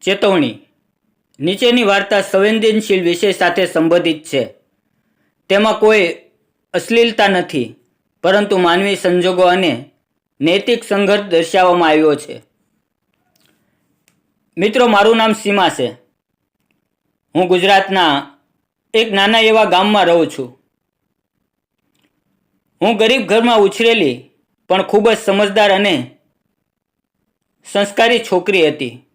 ચેતવણી. નીચેની વાર્તા સંવેદનશીલ વિષય સાથે સંબંધિત છે. તેમાં કોઈ અશ્લીલતા નથી, પરંતુ માનવી સંજોગો અને નૈતિક સંઘર્ષ દર્શાવવામાં આવ્યો છે. મિત્રો, મારું નામ સીમા છે. હું ગુજરાતના એક નાના એવા ગામમાં રહું છું. હું ગરીબ ઘરમાં ઉછરેલી, પણ ખૂબ જ સમજદાર અને સંસ્કારી છોકરી હતી.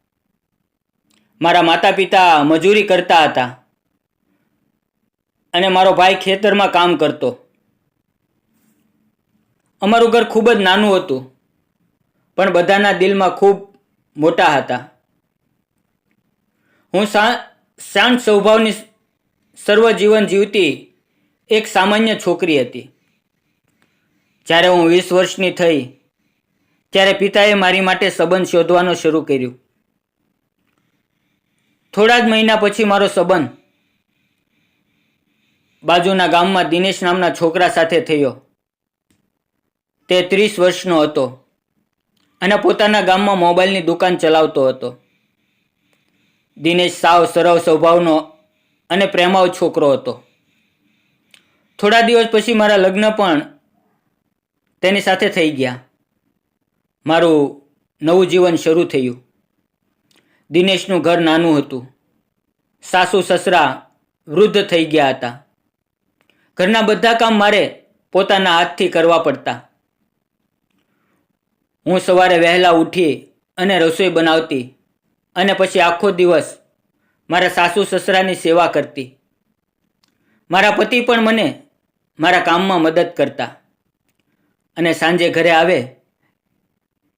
મારા માતા પિતા મજૂરી કરતા હતા. અને મારો ભાઈ ખેતરમાં કામ કરતો. અમારું ઘર ખૂબ જ નાનું હતું, પણ બધાના દિલમાં ખૂબ મોટા હતા. હું શાંત સ્વભાવની સર્વ જીવન જીવતી એક સામાન્ય છોકરી હતી. જ્યારે હું વીસ વર્ષની થઈ, ત્યારે પિતાએ મારી માટે સંબંધ શોધવાનું શરૂ કર્યું. થોડા જ મહિના પછી મારો સંબંધ બાજુના ગામમાં દિનેશ નામના છોકરા સાથે થયો. તે ત્રીસ વર્ષનો હતો અને પોતાના ગામમાં મોબાઈલની દુકાન ચલાવતો હતો. દિનેશ સાવ સરળ સ્વભાવનો અને પ્રેમાવ છોકરો હતો. થોડા દિવસ પછી મારા લગ્ન પણ તેની સાથે થઈ ગયા. મારું નવું જીવન શરૂ થયું. દિનેશનું ઘર નાનું હતું. સાસુ સસરા વૃદ્ધ થઈ ગયા હતા. ઘરના બધા કામ મારે પોતાના હાથથી કરવા પડતા. હું સવારે વહેલા ઉઠી અને રસોઈ બનાવતી અને પછી આખો દિવસ મારા સાસુ સસરાની સેવા કરતી. મારા પતિ પણ મને મારા કામમાં મદદ કરતા. અને સાંજે ઘરે આવે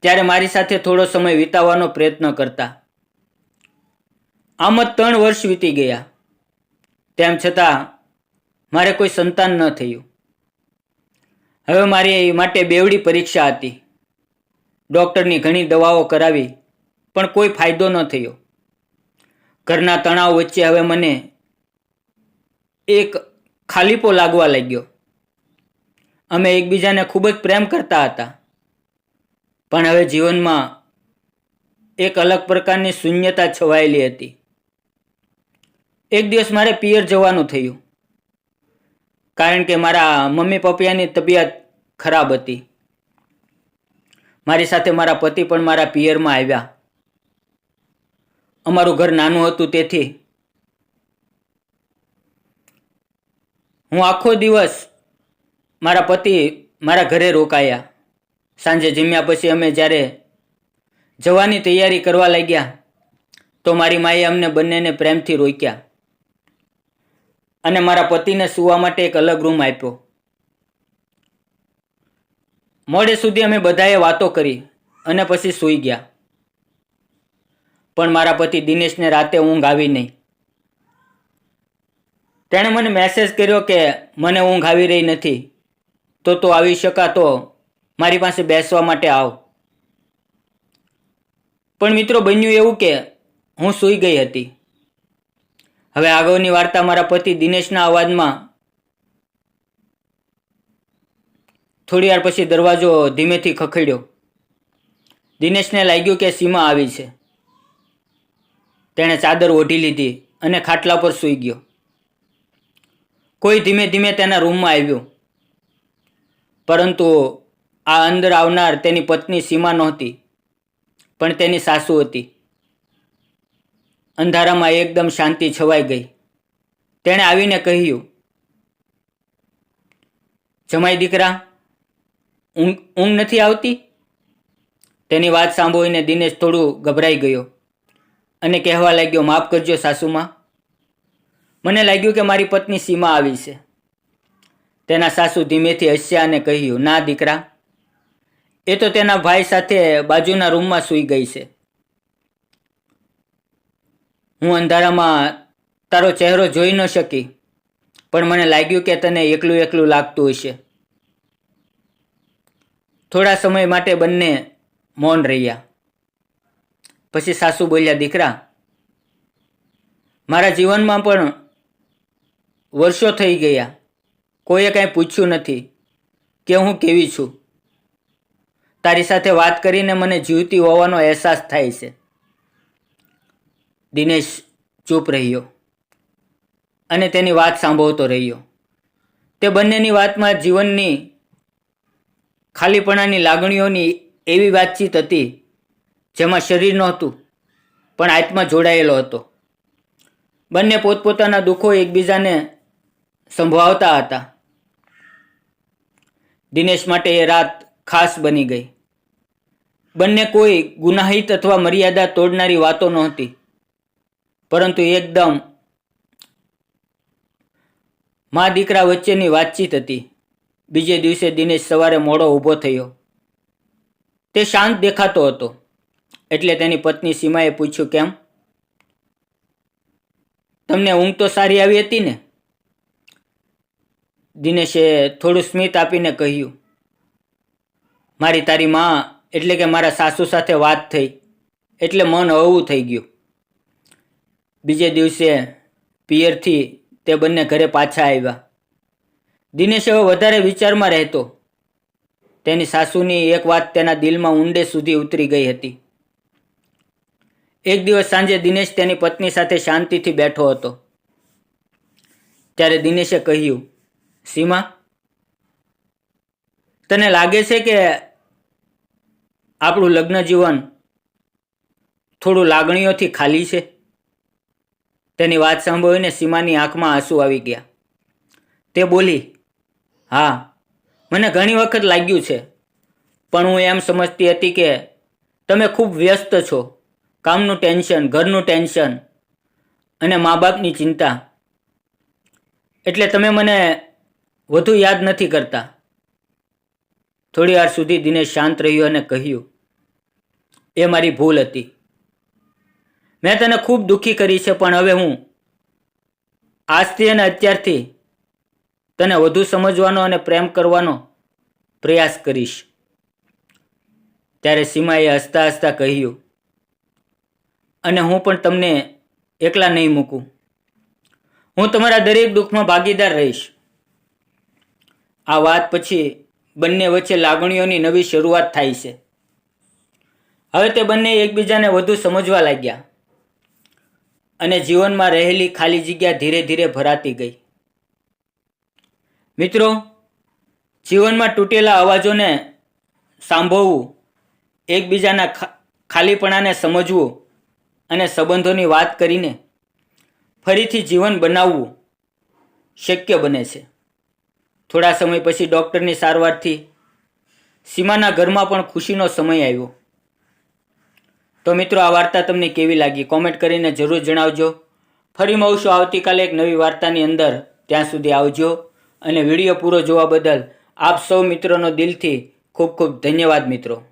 ત્યારે મારી સાથે થોડો સમય વિતાવવાનો પ્રયત્ન કરતા. આમ જ ત્રણ વર્ષ વીતી ગયા. તેમ છતાં મારે કોઈ સંતાન ન થયું. હવે મારી માટે બેવડી પરીક્ષા હતી. ડૉક્ટરની ઘણી દવાઓ કરાવી, પણ કોઈ ફાયદો ન થયો. ઘરના તણાવ વચ્ચે હવે મને એક ખાલીપો લાગવા લાગ્યો. અમે એકબીજાને ખૂબ જ પ્રેમ કરતા હતા. પણ હવે જીવનમાં એક અલગ પ્રકારની શૂન્યતા છવાયેલી હતી. એક દિવસ મારે પિયર જવાનું થયું. કારણ કે મારા મમ્મી પપ્પાની તબિયત ખરાબ હતી. મારી સાથે મારા પતિ પણ મારા પિયરમાં આવ્યા. અમારું ઘર નાનું હતું તેથી હું આખો દિવસ મારા પતિ મારા ઘરે રોકાયા. સાંજે જમ્યા પછી અમે જ્યારે જવાની તૈયારી કરવા લાગ્યા, તો મારી માએ અમને બંનેને પ્રેમથી રોક્યા. અને મારા પતિને સૂવા માટે એક અલગ રૂમ આપ્યો. મોડે સુધી અમે બધાએ વાતો કરી અને પછી સૂઈ ગયા. પણ મારા પતિ દિનેશને રાતે ઊંઘ આવી નહીં. તેણે મને મેસેજ કર્યો કે મને ઊંઘ આવી રહી નથી. તો તો આવી શકાતો મારી પાસે બેસવા માટે આવ. પણ મિત્રો બન્યું એવું કે હું સૂઈ ગઈ હતી. હવે આગળની વાર્તા મારા પતિ દિનેશના અવાજમાં. થોડી વાર પછી દરવાજો ધીમેથી ખખડ્યો. દિનેશને લાગ્યું કે સીમા આવી છે. તેણે ચાદર ઓઢી લીધી અને ખાટલા પર સૂઈ ગયો. કોઈ ધીમે ધીમે તેના રૂમમાં આવ્યું. પરંતુ આ અંદર આવનાર તેની પત્ની સીમા નહોતી, પણ તેની સાસુ હતી. અંધારામાં એકદમ શાંતિ છવાઈ ગઈ. તેણે આવીને કહ્યું, જમાઈ દીકરા, ઊંઘ ઊંઘ નથી આવતી? તેની વાત સાંભળીને દિનેશ થોડું ગભરાઈ ગયો અને કહેવા લાગ્યો, માફ કરજો સાસુમાં, મને લાગ્યું કે મારી પત્ની સીમા આવી છે. તેના સાસુ ધીમેથી હસ્યા અને કહ્યું, ના દીકરા, એ તો તેના ભાઈ સાથે બાજુના રૂમમાં સૂઈ ગઈ છે. હું અંધારામાં તારો ચહેરો જોઈ ન શકી, પણ મને લાગ્યું કે તને એકલું એકલું લાગતું હશે. થોડા સમય માટે બંને મૌન રહ્યા. પછી સાસુ બોલ્યા, દીકરા, મારા જીવનમાં પણ વર્ષો થઈ ગયા. કોઈએ કાંઈ પૂછ્યું નથી કે હું કેવી છું. તારી સાથે વાત કરીને મને જીવતી હોવાનો અહેસાસ થાય છે. દિનેશ ચૂપ રહ્યો અને તેની વાત સાંભળતો રહ્યો. તે બંનેની વાતમાં જીવનની ખાલીપણાની લાગણીઓની એવી વાતચીત હતી જેમાં શરીર નહોતું, પણ આત્મા જોડાયેલો હતો. બંને પોતપોતાના દુઃખો એકબીજાને સંભળાવતા હતા. દિનેશ માટે એ રાત ખાસ બની ગઈ. બંને કોઈ ગુનાહિત અથવા મર્યાદા તોડનારી વાતો નહોતી. પરંતુ એકદમ મા દીકરા વચ્ચેની વાતચીત હતી. બીજે દિવસે દિનેશ સવારે મોડો ઊભો થયો. તે શાંત દેખાતો હતો. એટલે તેની પત્ની સીમાએ પૂછ્યું, કેમ? તમને ઊંઘ તો સારી આવી હતી ને? દિનેશે થોડું સ્મિત આપીને કહ્યું, મારી તારી માં એટલે કે મારા સાસુ સાથે વાત થઈ. એટલે મન હળવું થઈ ગયું. બીજે દિવસે પિયરથી તે બંને ઘરે પાછા આવ્યા. દિનેશ હવે વધારે વિચારમાં રહેતો. તેની સાસુની એક વાત તેના દિલમાં ઊંડે સુધી ઉતરી ગઈ હતી. એક દિવસ સાંજે દિનેશ તેની પત્ની સાથે શાંતિથી બેઠો હતો. ત્યારે દિનેશે કહ્યું, સીમા, તને લાગે છે કે આપણું લગ્ન જીવન થોડું લાગણીઓથી ખાલી છે? તેની વાત સાંભળીને સીમાની આંખમાં આંસુ આવી ગયા. તે બોલી, હા, મને ઘણી વખત લાગ્યું છે, પણ હું એમ સમજતી હતી કે તમે ખૂબ વ્યસ્ત છો, કામનું ટેન્શન, ઘરનું ટેન્શન અને મા બાપની ચિંતા. એટલે તમે મને વધુ યાદ નથી કરતા. થોડી વાર સુધી દિનેશ શાંત રહ્યો અને કહ્યું, એ મારી ભૂલ હતી. મેં તને ખૂબ દુઃખી કરી છે, પણ હવે હું આજથી અને અત્યારથી તને વધુ સમજવાનો અને પ્રેમ કરવાનો પ્રયાસ કરીશ. ત્યારે સીમાએ હસતા હસતા કહ્યું, અને હું પણ તમને એકલા નહીં મૂકું. હું તમારા દરેક દુઃખમાં ભાગીદાર રહીશ. આ વાત પછી બંને વચ્ચે લાગણીઓની નવી શરૂઆત થાય છે. હવે તે બંને એકબીજાને વધુ સમજવા લાગ્યા. અને જીવનમાં રહેલી ખાલી જગ્યા ધીરે ધીરે ભરાતી ગઈ. મિત્રો, જીવનમાં તૂટેલા અવાજોને સાંભળવું, એકબીજાના ખાલીપણાને સમજવું અને સંબંધોની વાત કરીને ફરીથી જીવન બનાવવું શક્ય બને છે. થોડા સમય પછી ડૉક્ટરની સારવારથી સીમાના ઘરમાં પણ ખુશીનો સમય આવ્યો. તો મિત્રો, આ વાર્તા તમને કેવી લાગી? કોમેન્ટ કરીને જરૂર જણાવજો. ફરી મળશું આવતીકાલે એક નવી વાર્તાની અંદર. ત્યાં સુધી આવજો અને વીડિયો પૂરો જોવા બદલ આપ સૌ મિત્રોનો દિલથી ખૂબ ખૂબ ધન્યવાદ મિત્રો.